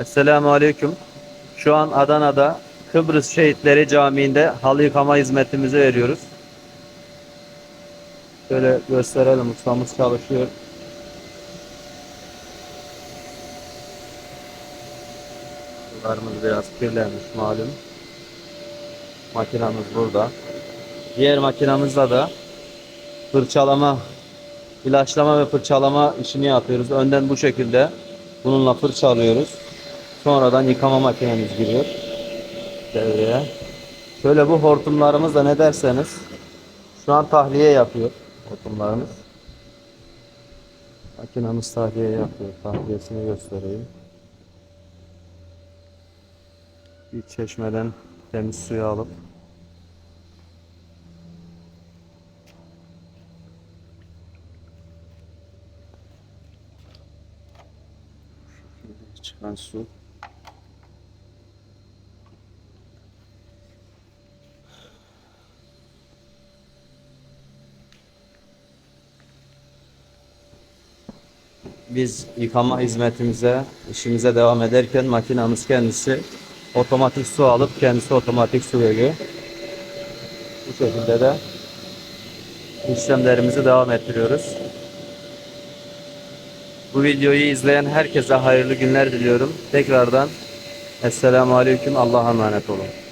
Esselamu Aleyküm. Şu an Adana'da Kıbrıs Şehitleri Camii'nde halı yıkama hizmetimizi veriyoruz. Şöyle gösterelim ustamız çalışıyor. Sularımız biraz kirlenmiş malum. Makinamız burada. Diğer makinamızda da fırçalama, ilaçlama ve fırçalama işini yapıyoruz. Önden bu şekilde bununla fırçalıyoruz. Sonradan yıkama makinemiz giriyor devreye. Şöyle bu hortumlarımız da ne derseniz şu an tahliye yapıyor hortumlarımız. Makinamız tahliye yapıyor. Tahliyesini göstereyim. Bir çeşmeden temiz suyu alıp çıkan su Biz yıkama hizmetimize, işimize devam ederken makinamız kendisi otomatik su alıp kendisi otomatik su veriyor. Bu şekilde de işlemlerimizi devam ettiriyoruz. Bu videoyu izleyen herkese hayırlı günler diliyorum. Tekrardan Esselamu Aleyküm. Allah'a emanet olun.